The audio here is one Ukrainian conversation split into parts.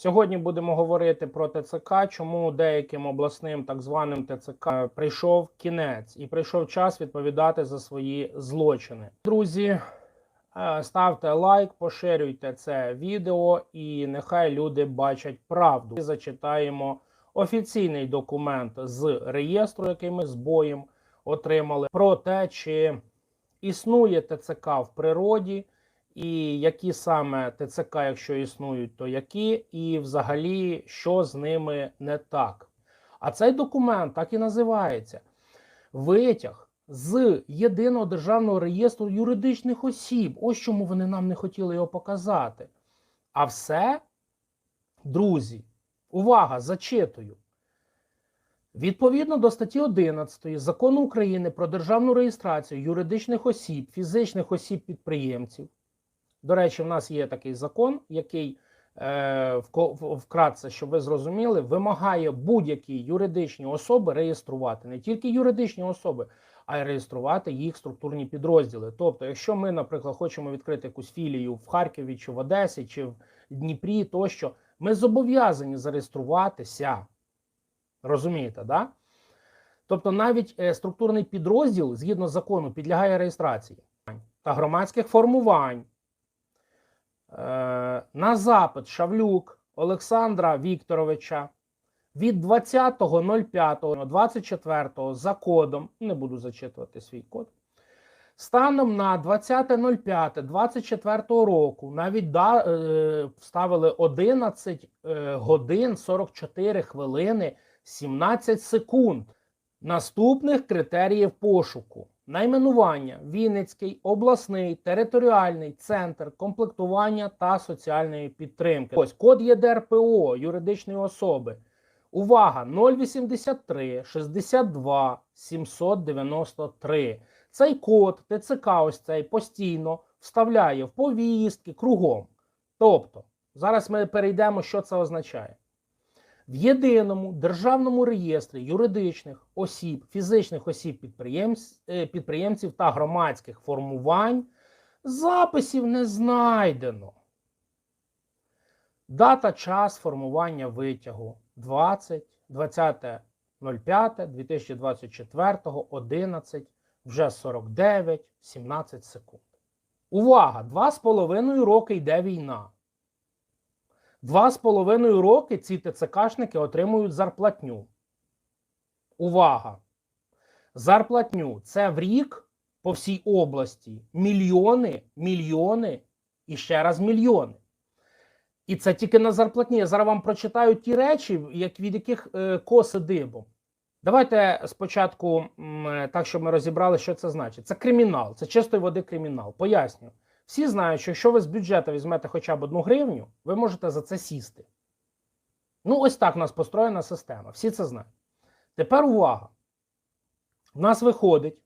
Сьогодні будемо говорити про ТЦК, чому деяким обласним так званим ТЦК прийшов кінець і прийшов час відповідати за свої злочини. Друзі, е, ставте лайк, поширюйте це відео, і нехай люди бачать правду. Зачитаємо офіційний документ з реєстру, який ми з боєм отримали, про те, чи існує ТЦК в природі. І які саме ТЦК, якщо існують, то які, і взагалі, що з ними не так. А цей документ так і називається: витяг з єдиного державного реєстру юридичних осіб. Ось чому вони нам не хотіли його показати. А все, друзі, увага, зачитую. Відповідно до статті 11 закону України про державну реєстрацію юридичних осіб, фізичних осіб підприємців. До речі, в нас є такий закон, який е, вкратце, щоб ви зрозуміли, вимагає будь-які юридичні особи реєструвати не тільки юридичні особи, а й реєструвати їх структурні підрозділи. Тобто, якщо ми, наприклад, хочемо відкрити якусь філію в Харкові чи в Одесі, чи в Дніпрі, тощо, ми зобов'язані зареєструватися. Розумієте, да? Тобто, навіть е, структурний підрозділ згідно закону підлягає реєстрації та громадських формувань. Е, на запит Шавлюк Олександра Вікторовича від 20.05.24 за кодом, не буду зачитувати свій код, станом на 20.05.24 року навіть да, е, вставили 11 е, годин 44 хвилини 17 секунд наступних критеріїв пошуку. Найменування Вінницький обласний територіальний центр комплектування та соціальної підтримки. Ось код ЄДРПО юридичної особи. Увага! 083 62 793. Цей код ТЦК ось цей постійно вставляє в повістки кругом. Тобто, зараз ми перейдемо, що це означає. В єдиному державному реєстрі юридичних осіб, фізичних осіб е, підприємців та громадських формувань записів не знайдено. Дата час формування витягу 20 20.05.2024, 11, вже 49, 17 секунд. Увага! Два з половиною роки йде війна. Два з половиною роки ці ТЦКшники отримують зарплатню. Увага! Зарплатню це в рік по всій області мільйони, мільйони і ще раз мільйони. І це тільки на зарплатні. Я зараз вам прочитаю ті речі, як, від яких е, коси дибом. Давайте спочатку, е, так, щоб ми розібрали, що це значить. Це кримінал, це чистої води кримінал. Поясню. Всі знають, що якщо ви з бюджету візьмете хоча б одну гривню, ви можете за це сісти. Ну, ось так у нас построєна система. Всі це знають. Тепер увага. У нас виходить,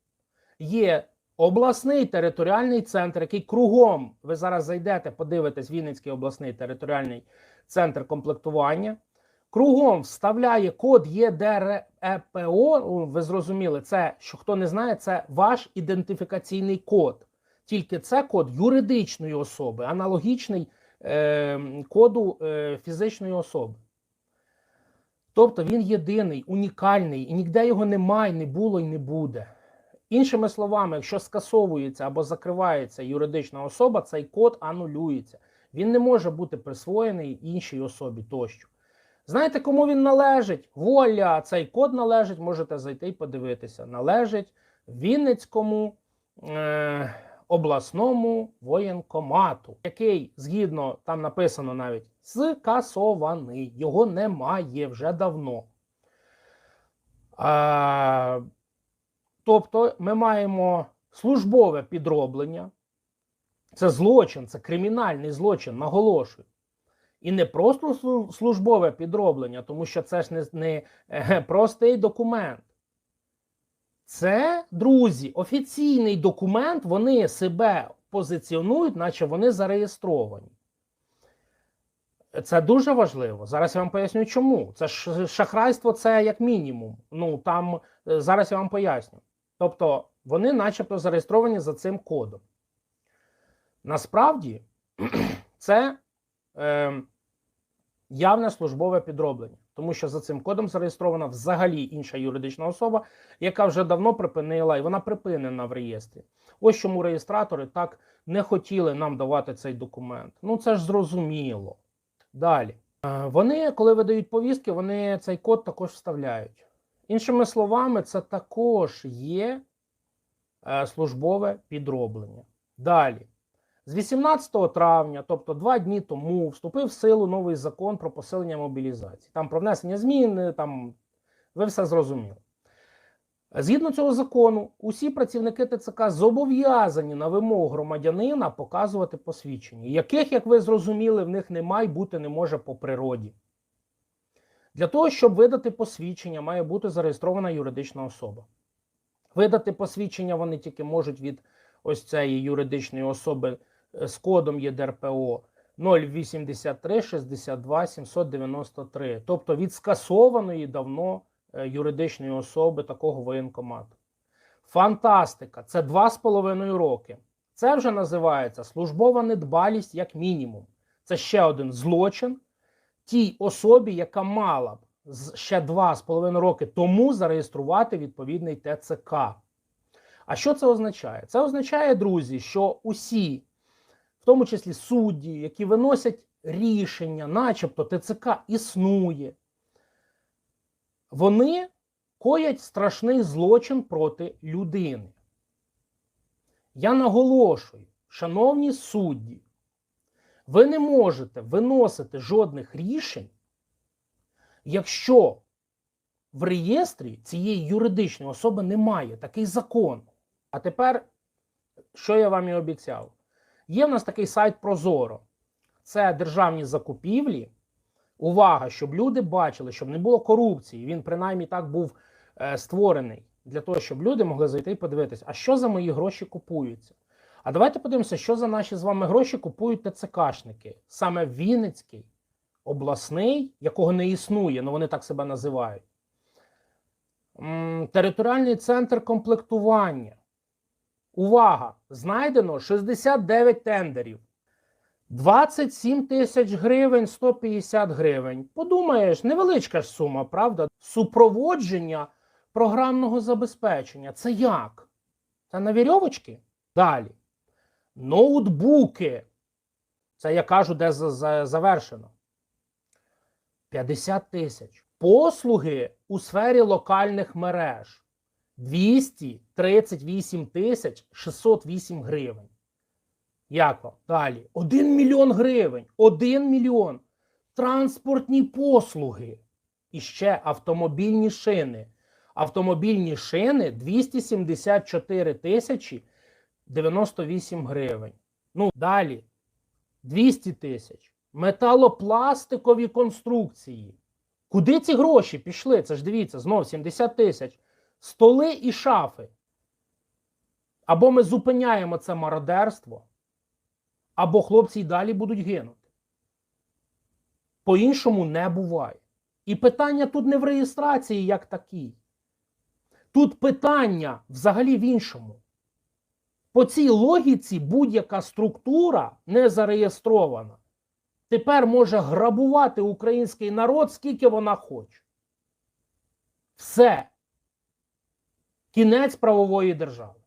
є обласний територіальний центр, який кругом, ви зараз зайдете, подивитесь, Вінницький обласний територіальний центр комплектування. Кругом вставляє код ЄДРЕПО. Ну, Ви зрозуміли, це, що хто не знає, це ваш ідентифікаційний код. Тільки це код юридичної особи, аналогічний е, коду е, фізичної особи. Тобто він єдиний, унікальний, і ніде його немає, не було і не буде. Іншими словами, якщо скасовується або закривається юридична особа, цей код анулюється. Він не може бути присвоєний іншій особі тощо. Знаєте, кому він належить? Воля, цей код належить, можете зайти і подивитися. Належить Вінницькому. Е- обласному воєнкомату, який згідно там написано навіть скасований. Його немає вже давно. А, тобто ми маємо службове підроблення. Це злочин, це кримінальний злочин, наголошую. І не просто службове підроблення, тому що це ж не, не е, простий документ. Це, друзі, офіційний документ, вони себе позиціонують, наче вони зареєстровані. Це дуже важливо. Зараз я вам поясню, чому. Це ж шахрайство, це як мінімум. Ну там е, зараз я вам поясню. Тобто, вони, начебто, зареєстровані за цим кодом. Насправді, це е, явне службове підроблення, тому що за цим кодом зареєстрована взагалі інша юридична особа, яка вже давно припинила, і вона припинена в реєстрі. Ось чому реєстратори так не хотіли нам давати цей документ. Ну це ж зрозуміло. Далі. Е, Вони, коли видають повістки, вони цей код також вставляють. Іншими словами, це також є е, службове підроблення. Далі. З 18 травня, тобто два дні тому, вступив в силу новий закон про посилення мобілізації. Там про внесення змін, там ви все зрозуміли. Згідно цього закону, усі працівники ТЦК зобов'язані на вимогу громадянина показувати посвідчення, яких, як ви зрозуміли, в них немає бути не може по природі. Для того, щоб видати посвідчення, має бути зареєстрована юридична особа. Видати посвідчення вони тільки можуть від ось цієї юридичної особи з кодом ЄДРПО 083 62 793, тобто від скасованої давно е, юридичної особи такого воєнкомату. Фантастика! Це 2,5 роки. Це вже називається службова недбалість як мінімум. Це ще один злочин тій особі, яка мала б ще 2,5 роки тому зареєструвати відповідний ТЦК. А що це означає? Це означає, друзі, що усі, в тому числі судді, які виносять рішення, начебто ТЦК існує, вони коять страшний злочин проти людини. Я наголошую, шановні судді, ви не можете виносити жодних рішень, якщо в реєстрі цієї юридичної особи немає такий закон. А тепер, що я вам і обіцяв, є в нас такий сайт Прозоро. Це державні закупівлі. Увага, щоб люди бачили, щоб не було корупції. Він принаймні так був е, створений для того, щоб люди могли зайти і подивитися, а що за мої гроші купуються. А давайте подивимося, що за наші з вами гроші купують ТЦКшники. Саме Вінницький, обласний, якого не існує, але вони так себе називають. М, Територіальний центр комплектування. Увага! Знайдено 69 тендерів. 27 тисяч гривень, 150 гривень. Подумаєш, невеличка ж сума, правда? Супроводження програмного забезпечення. Це як? Це на вірьовочки? Далі. Ноутбуки. Це я кажу, де за- за- завершено. 50 тисяч. Послуги у сфері локальних мереж. 238 тисяч 608 гривень. Як вам? Далі. 1 мільйон гривень. 1 мільйон. Транспортні послуги. І ще автомобільні шини. Автомобільні шини 274 тисячі 98 гривень. Ну, далі. 200 тисяч. Металопластикові конструкції. Куди ці гроші пішли? Це ж дивіться, знов 70 тисяч. Столи і шафи. Або ми зупиняємо це мародерство, або хлопці й далі будуть гинути. По-іншому не буває. І питання тут не в реєстрації як такій. Тут питання взагалі в іншому. По цій логіці будь-яка структура не зареєстрована. Тепер може грабувати український народ скільки вона хоче. Все. Кінець правової держави.